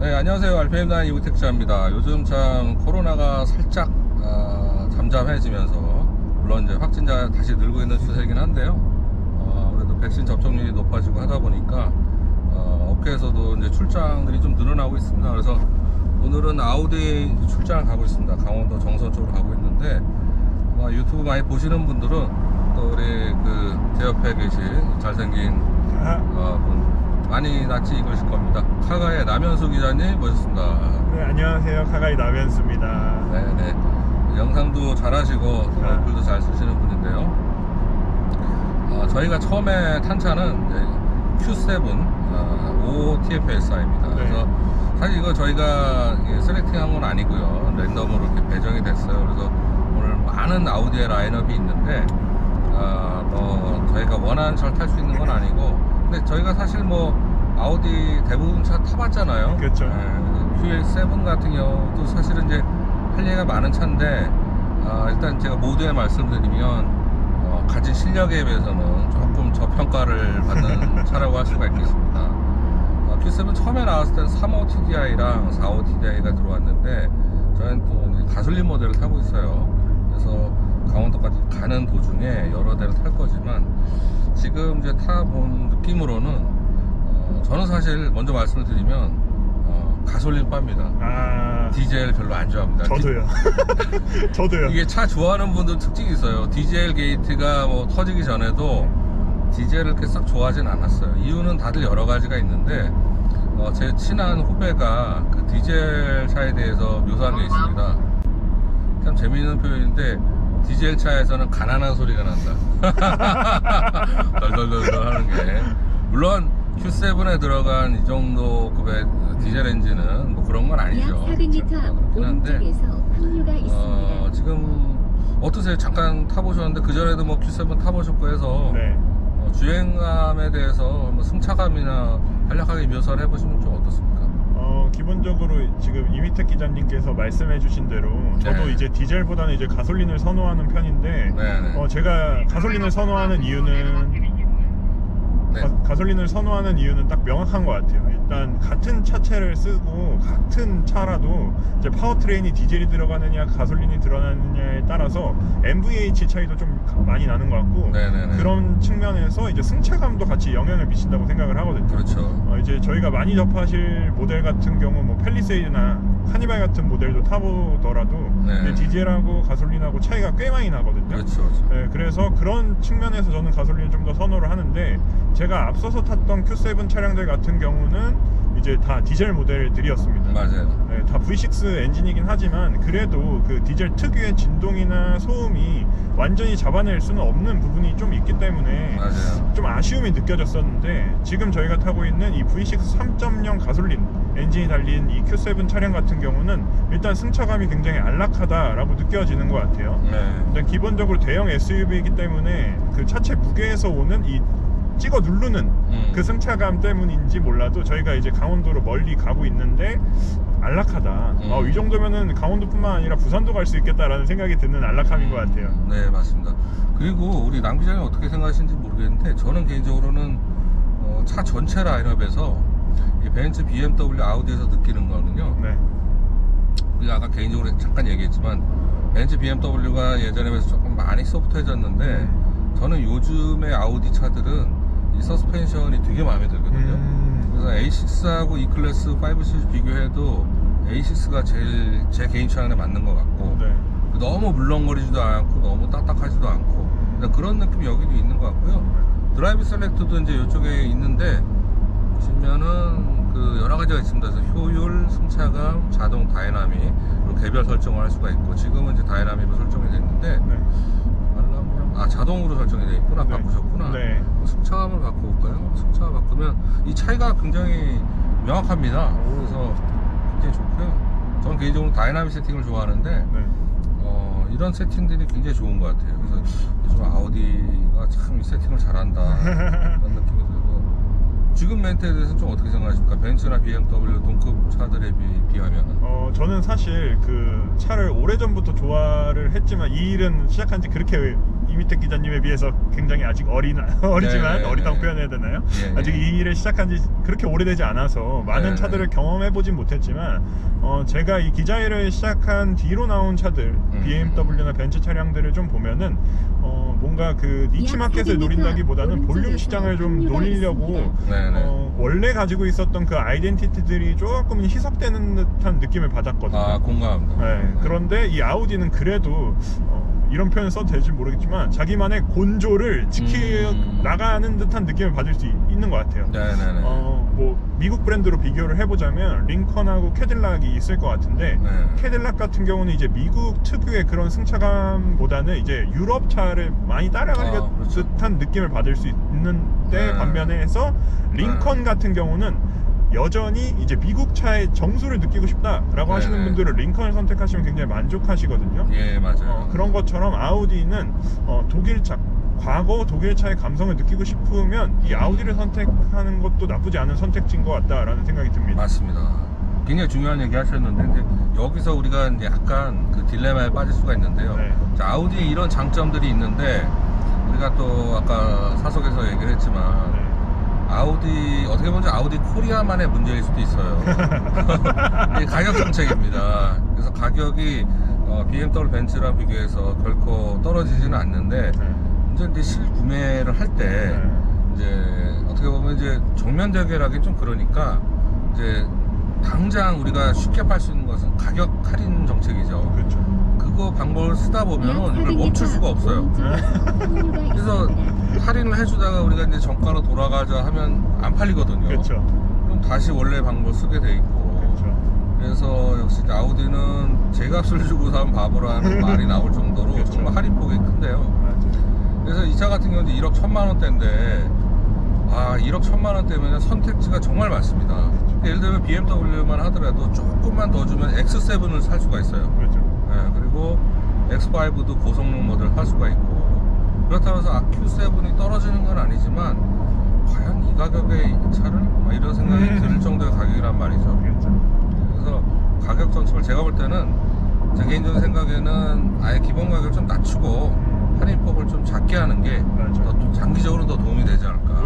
네, 안녕하세요. 알페임단 이우택자입니다. 요즘 참 코로나가 살짝 아, 잠잠해지면서 물론 이제 확진자 다시 늘고 있는 추세이긴 한데요. 어, 아무래도 백신 접종률이 높아지고 하다 보니까 어, 업계에서도 이제 출장들이 좀 늘어나고 있습니다. 그래서 오늘은 아우디 출장을 가고 있습니다. 강원도 정선 쪽으로 가고 있는데 아마 유튜브 많이 보시는 분들은 또 우리 그 제 옆에 계신 잘생긴 어, 분 많이 낯이 익으실 겁니다. 카가의 남현수 기자님 모셨습니다. 네, 안녕하세요. 카가이 나벤스입니다. 네 네. 영상도 잘하시고 또 아. 글도 잘 쓰시는 분인데요. 어, 저희가 처음에 탄 차는 이제 Q7 어, 5TFSI입니다. 네. 그래서 사실 이거 저희가 예, 세렉팅한 건 아니고요. 랜덤으로 이렇게 배정이 됐어요. 그래서 오늘 많은 아우디의 라인업이 있는데 어, 뭐 저희가 원하는 차를 탈 수 있는 건 아니고 근데 저희가 사실 뭐 아우디 대부분 차 타봤잖아요. 그렇죠. 예, QX7 같은 경우도 사실은 이제 할 얘기가 많은 차인데 아, 일단 제가 모두에 말씀드리면 어, 가진 실력에 비해서는 조금 저평가를 받는 차라고 할 수가 있겠습니다. 어, Q7 처음에 나왔을 때는 35 TDI랑 45 TDI가 들어왔는데 저희는 또 이제 가솔린 모델을 타고 있어요. 그래서 강원도까지 가는 도중에 여러 대를 탈 거지만 지금 이제 타본 느낌으로는 어, 저는 사실 먼저 말씀을 드리면 어, 가솔린 바입니다. 아, 디젤 별로 안 좋아합니다. 저도요. 저도요. 이게 차 좋아하는 분들 특징이 있어요. 디젤 게이트가 뭐 터지기 전에도 디젤을 이렇게 싹 좋아하진 않았어요. 이유는 다들 여러 가지가 있는데 어, 제 친한 후배가 그 디젤 차에 대해서 묘사한 게 있습니다. 참 재미있는 표현인데 디젤 차에서는 가난한 소리가 난다. 덜덜덜덜 하는 게 물론 Q7에 들어간 이 정도 급의 디젤 엔진은 뭐 그런 건 아니죠. 약 400m 그렇긴 앞 한데 오른쪽에서 항류가 어, 있습니다. 지금 어떠세요? 잠깐 타보셨는데 그 전에도 뭐 Q7 타보셨고 해서 네. 어, 주행감에 대해서 뭐 승차감이나 간략하게 묘사를 해보시면 좀 어떻습니까? 어, 기본적으로 지금 이미택 기자님께서 말씀해주신 대로 저도 네. 이제 디젤보다는 이제 가솔린을 선호하는 편인데 네네. 어, 제가 가솔린을 선호하는 이유는 네. 가, 솔린을 선호하는 이유는 딱 명확한 것 같아요. 일단 같은 차체를 쓰고 같은 차라도 이제 파워트레인이 디젤이 들어가느냐 가솔린이 들어가느냐에 따라서 MVH 차이도 좀 많이 나는 것 같고 네네네. 그런 측면에서 이제 승차감도 같이 영향을 미친다고 생각을 하거든요. 그렇죠. 어, 이제 저희가 많이 접하실 모델 같은 경우 뭐 펠리세이드나 카니발 같은 모델도 타보더라도 네. 디젤하고 가솔린하고 차이가 꽤 많이 나거든요. 그렇죠. 그렇죠. 네, 그래서 그런 측면에서 저는 가솔린을 좀 더 선호를 하는데 제가 앞서서 탔던 Q7 차량들 같은 경우는 이제 다 디젤 모델들이었습니다. 맞아요. 네, 다 V6 엔진이긴 하지만 그래도 그 디젤 특유의 진동이나 소음이 완전히 잡아낼 수는 없는 부분이 좀 있기 때문에 맞아요. 좀 아쉬움이 느껴졌었는데 지금 저희가 타고 있는 이 V6 3.0 가솔린 엔진이 달린 이 Q7 차량 같은 경우는 일단 승차감이 굉장히 안락하다라고 느껴지는 것 같아요. 네. 일단 기본적으로 대형 SUV이기 때문에 그 차체 무게에서 오는 이 찍어 누르는 음. 그 승차감 때문인지 몰라도 저희가 이제 강원도로 멀리 가고 있는데 안락하다. 음. 어, 이 정도면은 강원도뿐만 아니라 부산도 갈 수 있겠다라는 생각이 드는 안락함인 것 같아요. 네, 맞습니다. 그리고 우리 남 기자님 어떻게 생각하시는지 모르겠는데 저는 개인적으로는 어, 차 전체 라인업에서 이 벤츠, BMW, 아우디에서 느끼는 거는요. 네. 우리가 아까 개인적으로 잠깐 얘기했지만 벤츠 BMW가 예전에 비해서 조금 많이 소프트해졌는데 저는 요즘의 아우디 차들은 이 서스펜션이 되게 마음에 들거든요. 음. 그래서 A6하고 E클래스 5 시리즈 비교해도 A6가 제일 제 개인 취향에 맞는 것 같고 네. 너무 물렁거리지도 않고 너무 딱딱하지도 않고 그런 느낌이 여기도 있는 것 같고요. 드라이브 셀렉트도 이제 이쪽에 있는데 보시면은 그 여러 가지가 있습니다. 그래서 효율, 승차감, 자동 다이나믹 그리고 개별 설정을 할 수가 있고 지금은 이제 다이나믹으로 설정이 됐는데 네. 아 자동으로 설정이 돼 있구나 네. 바꾸셨구나. 네. 승차감을 바꿔볼까요? 승차감 바꾸면 이 차이가 굉장히 명확합니다. 그래서 굉장히 좋고요. 저는 개인적으로 다이나믹 세팅을 좋아하는데 네. 어, 이런 세팅들이 굉장히 좋은 것 같아요. 그래서 요즘 아우디가 참이 세팅을 잘한다 그런 느낌이 들고 지금 멘트에 대해서 좀 어떻게 생각하십니까? 벤츠나 BMW 동급 차들에 비, 비하면 어, 저는 사실 그 차를 오래전부터 좋아를 했지만 이 일은 시작한 지 그렇게 김희택 기자님에 비해서 굉장히 아직 어린 어리지만 네, 네, 어리다고 네. 표현해야 되나요? 예, 아직 예. 이 일을 시작한 지 그렇게 오래되지 않아서 많은 네, 차들을 네. 경험해 보진 못했지만 어, 제가 이 기자 일을 시작한 뒤로 나온 차들 음. BMW나 벤츠 차량들을 좀 보면은 어, 뭔가 그 니치 약 마켓을 400m 노린다기보다는 볼륨 시장을 좀 노리려고 있습니다. 네네. 어, 원래 가지고 있었던 그 아이덴티티들이 조금 희석되는 듯한 느낌을 받았거든요. 아 공감합니다. 네, 그런데 이 아우디는 그래도 어, 이런 표현 써도 될지 모르겠지만 자기만의 곤조를 지키 음. 나가는 듯한 느낌을 받을 수 있- 있는 것 같아요. 네네네. 어, 뭐 미국 브랜드로 비교를 해보자면 링컨하고 캐딜락이 있을 것 같은데 네. 캐딜락 같은 경우는 이제 미국 특유의 그런 승차감보다는 이제 유럽 차를 많이 따라가는 아, 그렇죠. 듯한 느낌을 받을 수 있는데 네. 반면에서 링컨 네. 같은 경우는 여전히 이제 미국 차의 정수를 느끼고 싶다라고 네, 하시는 네. 분들은 링컨을 선택하시면 굉장히 만족하시거든요. 예 맞아요. 어, 그런 것처럼 아우디는 어, 독일 차 과거 독일 차의 감성을 느끼고 싶으면 이 아우디를 선택하는 것도 나쁘지 않은 선택지인 것 같다라는 생각이 듭니다. 맞습니다. 굉장히 중요한 얘기 하셨는데 이제 여기서 우리가 이제 약간 그 딜레마에 빠질 수가 있는데요. 네. 자, 아우디에 이런 장점들이 있는데 우리가 또 아까 사석에서 얘기를 했지만 네. 아우디 어떻게 보면 아우디 코리아만의 문제일 수도 있어요. 가격 정책입니다. 그래서 가격이 어, BMW 벤츠랑 비교해서 결코 떨어지지는 않는데 네. 이제 이제 실구매를 할때 네. 이제 어떻게 보면 이제 정면 대결하기 좀 그러니까 이제 당장 우리가 쉽게 팔 수 있는 것은 가격 할인 정책이죠. 그렇죠. 그거 방법을 쓰다 보면 이걸 멈출 수가 없어요. 그래서 할인을 해주다가 우리가 이제 정가로 돌아가자 하면 안 팔리거든요. 그렇죠. 그럼 다시 원래 방법 쓰게 돼 있고. 그렇죠. 그래서 역시 아우디는 제 값을 주고 산 바보라는 말이 나올 정도로 그렇죠. 정말 할인폭이 큰데요. 맞아요. 그래서 이 차 같은 경우는 1억 1천만 원대인데 아 1억 1천만 원대면 선택지가 정말 많습니다. 예를 들면 BMW만 하더라도 조금만 더 주면 X7을 살 수가 있어요. 그렇죠. 예, 그리고 X5도 고성능 모델 할 수가 있고 그렇다고 해서 아, Q7이 떨어지는 건 아니지만 과연 이 가격에 이 차를 막 이런 생각이 음. 들 정도의 가격이란 말이죠. 그렇죠. 그래서 가격 정책을 제가 볼 때는 제 개인적인 생각에는 아예 기본 가격을 좀 낮추고 할인폭을 좀 작게 하는 게. 더 장기적으로 더.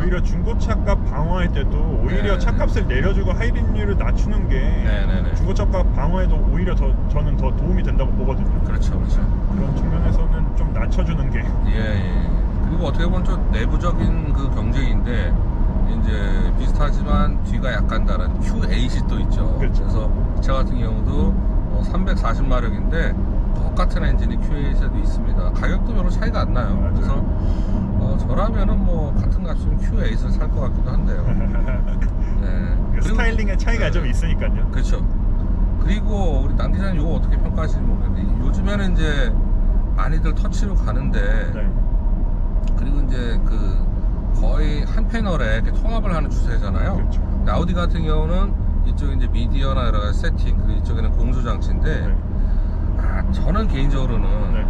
오히려 중고차값 방어할 때도 오히려 네. 차값을 내려주고 할인율을 낮추는 게 네네네. 중고차값 방어에도 오히려 더 저는 더 도움이 된다고 보거든요. 그렇죠, 그렇죠. 그런 측면에서는 좀 낮춰주는 게 예, 예. 그리고 어떻게 보면 좀 내부적인 그 경쟁인데 이제 비슷하지만 뒤가 약간 다른 Q8이 또 있죠. 그렇죠. 래서이 차 같은 경우도 340마력인데 똑같은 엔진이 Q8에도 있습니다. 가격도 별로 차이가 안 나요. 맞아요. 그래서 어, 저라면은 뭐 같은 값이면 Q8을 살것 같기도 한데요. 네. 그 스타일링의 차이가 네. 좀 있으니까요. 그렇죠. 그리고 우리 남 기자님 이거 어떻게 평가하시는지 모르겠는데 요즘에는 이제 많이들 터치로 가는데 네. 그리고 이제 그 거의 한 패널에 이렇게 통합을 하는 추세잖아요. 그렇죠. 아우디 같은 경우는 이쪽에 이제 미디어나 여러 가지 세팅 그리고 이쪽에는 공조 장치인데 네. 아, 저는 개인적으로는 네.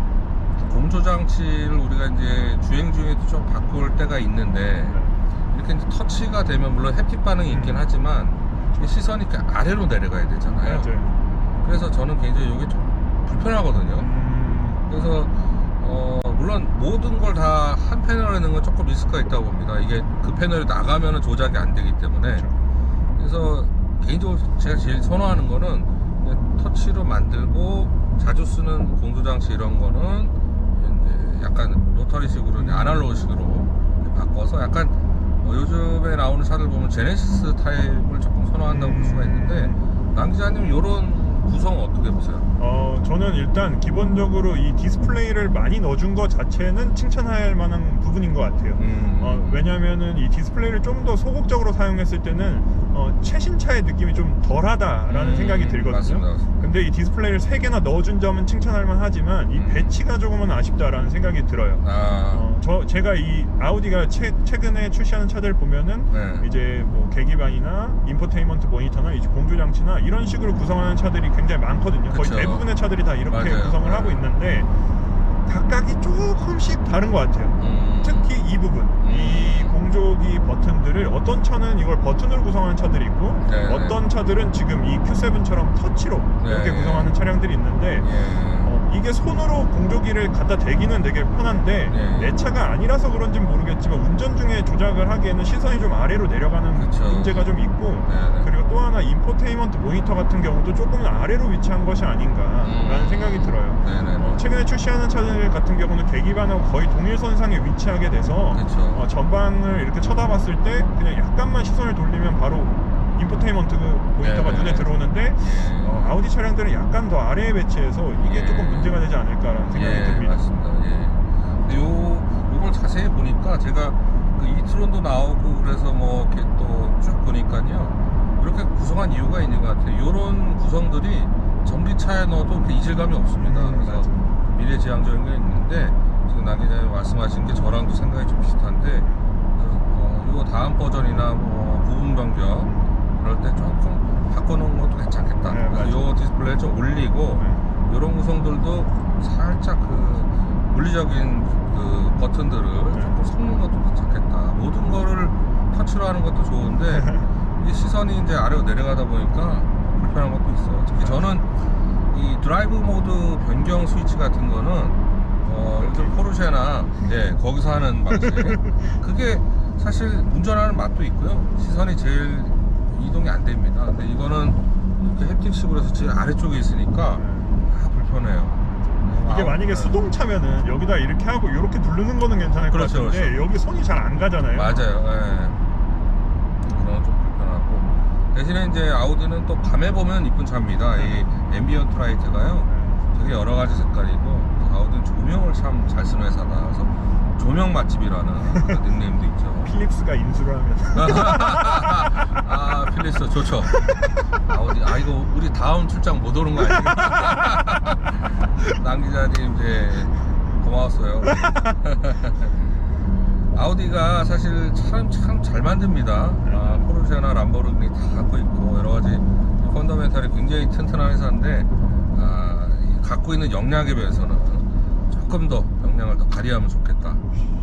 공조 장치를 우리가 이제 주행 중에도 좀 바꿀 때가 있는데 이렇게 이제 터치가 되면 물론 햅틱 반응이 있긴 음. 하지만 이 시선이 아래로 내려가야 되잖아요. 맞아요. 그래서 저는 굉장히 이게 좀 불편하거든요. 음, 그래서 어, 물론 모든 걸 다 한 패널에 넣는 건 조금 리스크가 있다고 봅니다. 이게 그 패널이 나가면 조작이 안 되기 때문에 그렇죠. 그래서 개인적으로 제가 제일 선호하는 거는 터치로 만들고 자주 쓰는 공조 장치 이런 거는 이제 약간 로터리식으로 이제 아날로그식으로 바꿔서 약간 어, 요즘에 나오는 차들 보면 제네시스 타입을 조금 선호한다고 볼 수가 있는데 남 기자님 이런 구성 어떻게 보세요? 어, 저는 일단 기본적으로 이 디스플레이를 많이 넣어준 것 자체는 칭찬할 만한 부분인 것 같아요. 음, 어, 왜냐면은 이 디스플레이를 좀 더 소극적으로 사용했을 때는 어, 최신 차의 느낌이 좀 덜하다라는 음, 생각이 들거든요. 맞습니다, 맞습니다. 근데 이 디스플레이를 3개나 넣어준 점은 칭찬할 만하지만 이 음. 배치가 조금은 아쉽다라는 생각이 들어요. 아, 어, 저 제가 이 아우디가 최, 최근에 출시하는 차들 보면은 네. 이제 뭐 계기반이나 인포테인먼트 모니터나 이제 공조 장치나 이런 식으로 구성하는 차들이 굉장히 많거든요. 거의 그쵸. 대부분의 차들이 다 이렇게 맞아요. 구성을 네. 하고 있는데 각각이 조금씩 다른 것 같아요. 음, 특히 이 부분, 이 공조 기 버튼들을 어떤 차는 이걸 버튼으로 구성하는 차들이 있고 네, 어떤 차들은 지금 이 Q7처럼 터치로 네. 이렇게 구성하는 차량들이 있는데 예. 어, 이게 손으로 공조기를 갖다 대기는 되게 편한데 네. 내 차가 아니라서 그런지 는 모르겠지만 운전 중에 조작을 하기에는 시선이 좀 아래로 내려가는 그쵸. 문제가 좀 있고 네네. 그리고 또 하나 인포테인먼트 모니터 같은 경우도 조금 아래로 위치한 것이 아닌가라는 음. 생각이 들어요. 네네. 어, 최근에 출시하는 차들 같은 경우는 계기반하고 거의 동일선상에 위치하게 돼서. 어, 전방을 이렇게 쳐다봤을 때 그냥 약간만 시선을 돌리면 바로 인포테인먼트 모니터가 네네. 눈에 들어오는데 예. 어, 아우디 차량들은 약간 더 아래에 배치해서 이게 예. 조금 문제가 되지 않을까라는 생각이 예, 듭니다. 맞습니다. 예. 근데 요 요걸 자세히 보니까 제가 그 이트론도 나오고 그래서 뭐 이렇게 또 쭉 보니까요. 이렇게 구성한 이유가 있는 것 같아요. 요런 구성들이 전기차에 넣어도 이질감이 없습니다. 음, 그래서 맞아. 미래지향적인 게 있는데 지금 나 기자님 말씀하신 게 저랑도 생각이 좀 비슷한데 어, 요 다음 버전이나 뭐 부분 변경 그럴 때 조금 바꿔놓은 것도 괜찮겠다. 네, 그래서 맞아. 요 디스플레이 좀 올리고 네. 이런 구성들도 살짝 그 물리적인 그 버튼들을 네. 조금 섞는 것도 괜찮겠다. 모든 거를 터치로 하는 것도 좋은데 이게 시선이 이제 아래로 내려가다 보니까 불편한 것도 있어요. 특히 네. 저는 이 드라이브 모드 변경 스위치 같은 거는 어, 들어 포르쉐나 예, 거기서 하는 방식 그게 사실 운전하는 맛도 있고요. 시선이 제일 안 됩니다. 근데 이거는 이렇게 햅틱식으로 해서 제일 아래쪽에 있으니까 아, 불편해요. 이게 만약에 네. 수동차면은 여기다 이렇게 하고 이렇게 누르는 거는 괜찮을 그렇죠, 것 같은데 그렇죠. 여기 손이 잘 안 가잖아요. 맞아요. 예. 그런 건좀 불편하고 대신에 이제 아우디는 또 밤에 보면 이쁜 차입니다. 이 앰비언트 라이트가요. 네. 되게 여러 가지 색깔이고 아우디는 조명을 참 잘 쓰는 회사다. 그래서 조명 맛집이라는 그 닉네임도 있죠. 필립스가 인수를 하면 아 필리스 좋죠. 아우디 아 이거 우리 다음 출장 못 오는 거 아니에요? 남 기자님 이제 고마웠어요. 아우디가 사실 참 참 잘 만듭니다. 아, 포르쉐나 람보르기니 다 갖고 있고 여러 가지 펀더멘탈이 굉장히 튼튼한 회사인데 아, 이 갖고 있는 역량에 비해서는 조금 더 역량을 더 발휘하면 좋겠다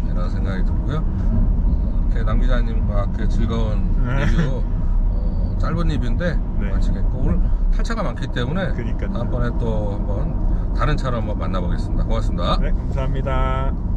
이런 생각이 들고요. 어, 이렇게 남 기자님과 함께 즐거운 네. 리뷰 어, 짧은 리뷰인데 네. 마치겠고 오늘 탈차가 많기 때문에 그러니까요. 다음번에 또 한번 다른 차로 한번 만나보겠습니다. 고맙습니다. 네, 감사합니다.